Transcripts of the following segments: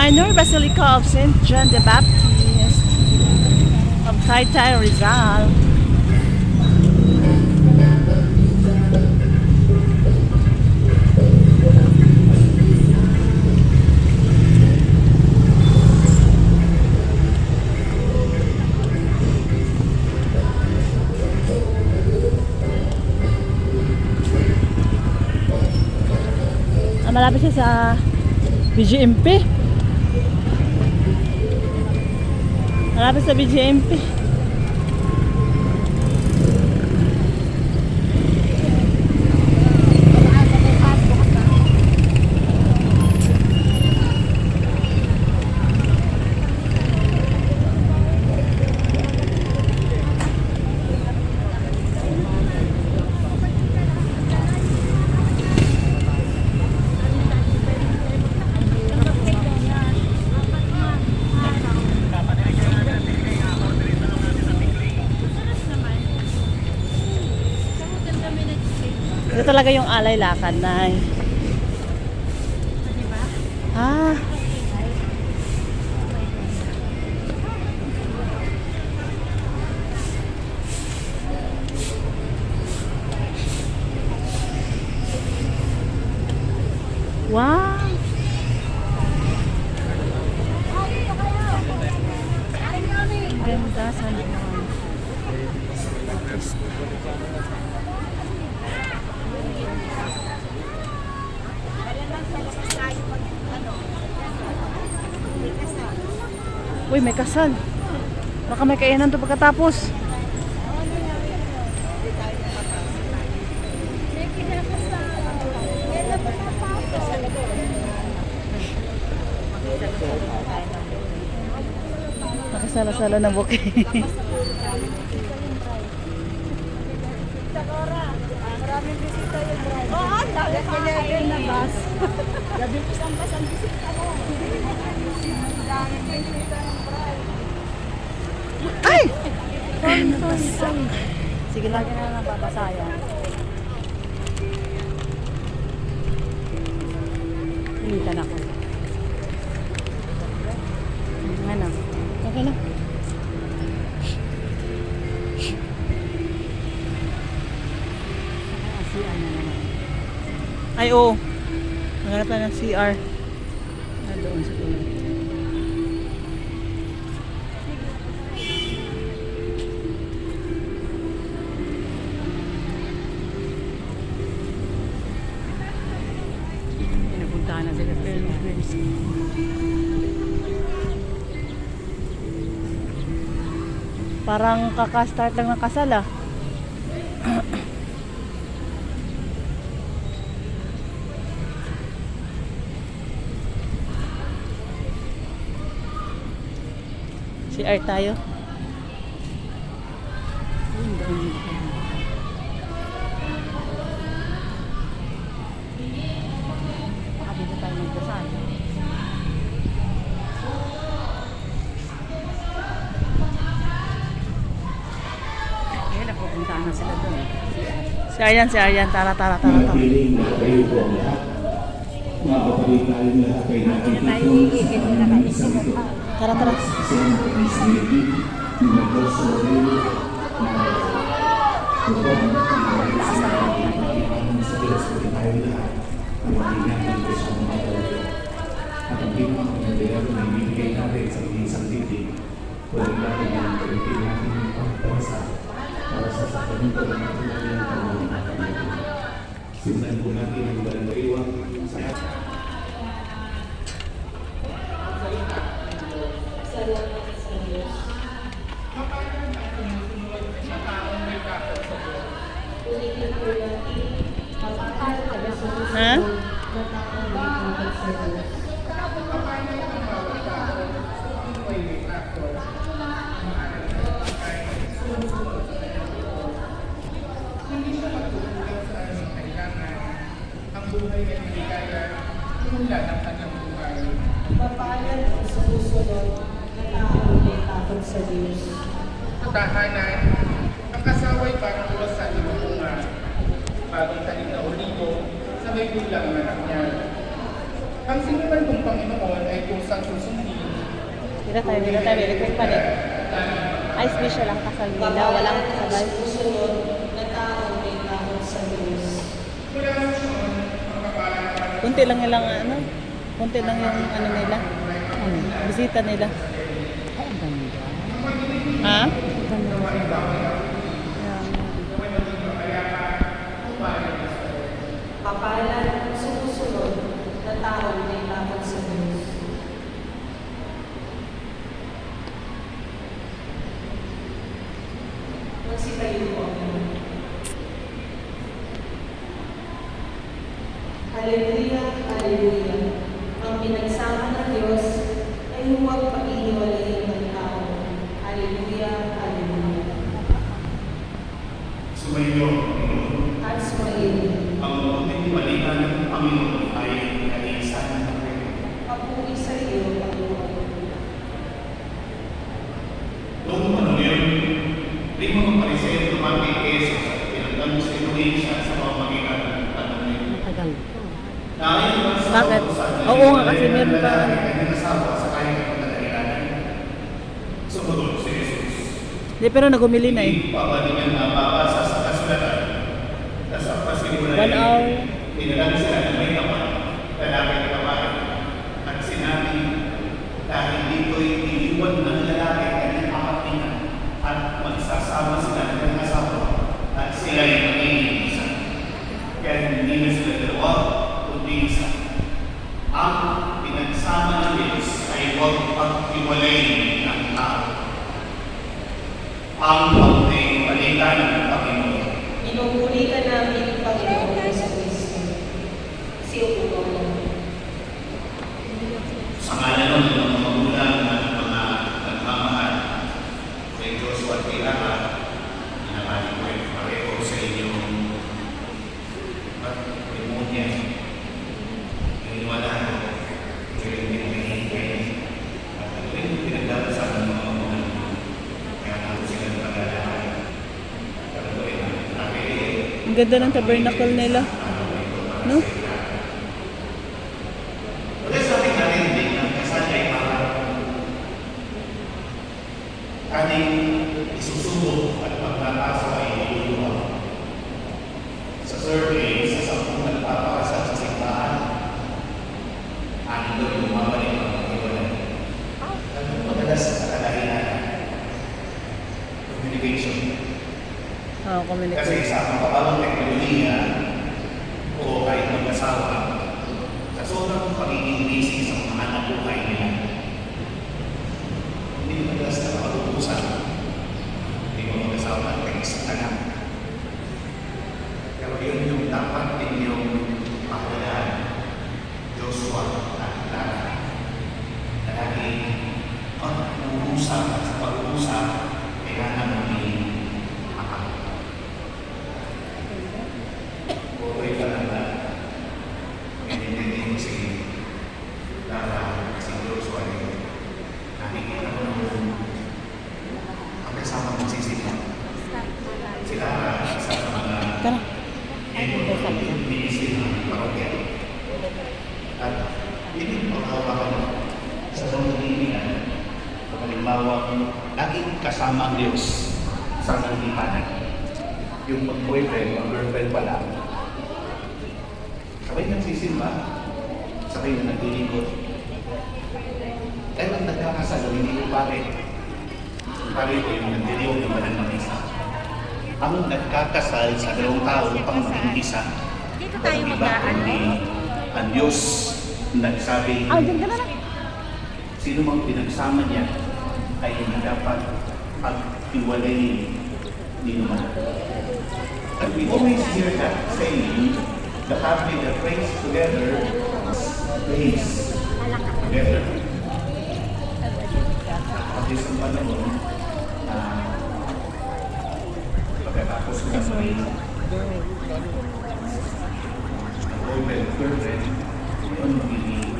Minor Basilica of St. John the Baptist of Taytay Rizal. Ah, malapit siya sa BGMP. Malapit sa BGMP. Talaga yung alay lakad na Ah. Wow. Ganda sa naman. Uy, may kasal. Baka may kainan to pagkatapos. Nakasala-sala na bukay. Oo, dali ko na rin na bus. Gabi ko sa bus ang bisita mo. Daming bisita ng bride. Ay! Sige, lagi na lang babasayan. Pilitan ako. Ano? Okay naman. Ay, oo. Maghanap tayo ng CR. Ah, doon sa tuloy. Pinapuntahan na sila pero friends. Parang kaka-start lang ng kasal ah. CR tayo. Yun, doon. Puntaan na sila doon. Si Aryan, si Aryan. Tara, tara, tara. tara. Tara, tara. Para sa sasagutan ng ating mga pangalaman. Simulan po natin ang barangay sa Ha? Tahanan, ang kasaway parang ulos sa limang bunga, bagong tanim na olibo sa may bilang anak niya. Ang sinuman kong Panginoon ay kusang susundin. Dito tayo, dito tayo, electric pa rin. Ay, special lang kasal nila, walang kasabay. Kunti lang ilang ano, kunti lang yung ano nila, bisita nila. Ha? Kapalan ang sumusunod na tao may takot sa Diyos. Magsipayo po ako. Hallelujah, Hallelujah. Ang pinagsama ng Diyos ay huwag pag-iwalayin ng tao. Hallelujah, Hallelujah. Sumayo, Panginoon. At sumayin. Ang mabuting balita ng Panginoon ay naiisan ng Papuri sa iyo, Panginoon. Noong ano yun, di mo mga pariseo dumati kay Jesus at pinagdang sa siya sa pamamagitan ng tanong niya. Matagal. Dahil ba sa Bakit? kautusan na Oo nga, kasi meron pa- nagdadali ay ninasawa sa kaya ng pagdadahilanan. Sumunod si Jesus. Di, pero nagumili na eh. Hindi pa ba niya nababasa sa kasulatan? Na sa pasimula One hour. Pinalang sila ng may kapal, lalaki at babae. At sinabi, dahil dito'y iniwan ng lalaki ang kanyang kapatinan at magsasama sila ng kanyang asawa at sila ay magiging isa. Kaya hindi na sila dalawa, kundi isa. Ang pinagsama ng Diyos ay huwag paghiwalayin ng tao. Ang pagdating balita ng Panginoon. Inumuli ka namin, Panginoon Yesu Cristo. Si Panginoon. Sa ngalan ng mga magulang at mga nagmamahal kay Joshua at kay Ara, inabali ko rin pareho sa inyong pagdemonya. Iniwala ko, kayo hindi nahihingi. At ito rin pinagdadasal ng mga magulang ko. Kaya ako sila ng pag-alala. Pero ito rin, nabi Ang ganda ng tabernacle nila. No? Ating isusubok at pagkakaso ay iluluwa. Sa survey, sa sampung nagpapakasal sa simbahan, anin doon yung mabalik ang pagkiwalay. Ano madalas sa kadahilan? Communication. Oo, Kasi communicate. sa mapapalong teknolohiya o kahit mag-asawa, sa sobrang pagiging busy sa mga anak buhay nila, hindi madalas na makapag-uusap. Hindi mo mag-asawa kahit isang anak. Pero yun yung dapat ninyong pahalagaan. Joshua at Lara. Na lagi pag-uusap at sa pag-uusap, kailangan maging akal. Okay ka lang na inintindi mo si Lara, si Joshua eh. Nakikita mo nung ang kasama sisila. Si Lara, isa sa mga Tara. ministry ng parokya. At hindi mo makawakan sa pamumulian. Halimbawa, laging kasama ang Diyos sa nangipanan. Yung mag-boyfriend, mag-girlfriend pa lang, sabay nagsisimba, sabay na naglilingkod. Kaya lang nagkakasal, hindi ko pare. Pare ko yung nagdiliw ng banal ng isa. Ang nagkakasal sa dalawang tao pang maging isa. Dito tayo kundi ang Diyos nagsabi, sino mang pinagsama niya ay hindi dapat pag-iwalayin ni naman. And we always hear that saying, the family that prays together prays together. At isang panahon, na pagkatapos ko na may boyfriend, girlfriend, yun magiging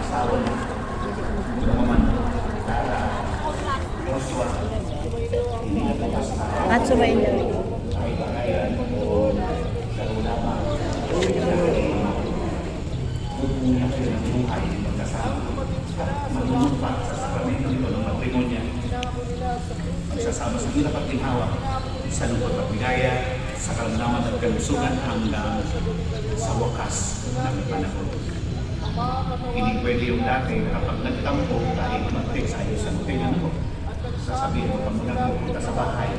asawa na. Yung man, Tara, Joshua, hindi na po basta At sumayin niya. ay bagayan o laro lamang. Huwag buhay magkasama at manunumpa sa sakramento nito ng matrimonya. Magsasama sa hirap at ginhawa, sa lungkot at bigaya, sa karamdaman at kalusugan hanggang sa wakas ng panahon. Hindi pwede yung dati na kapag nagtampo dahil umatik sa sa hotel ano mo, sasabihin mo pag nagpupunta sa bahay,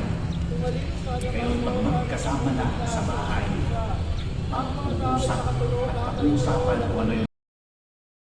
ngayon pag magkasama na sa bahay, mag-uusap at pag-uusapan kung ano yung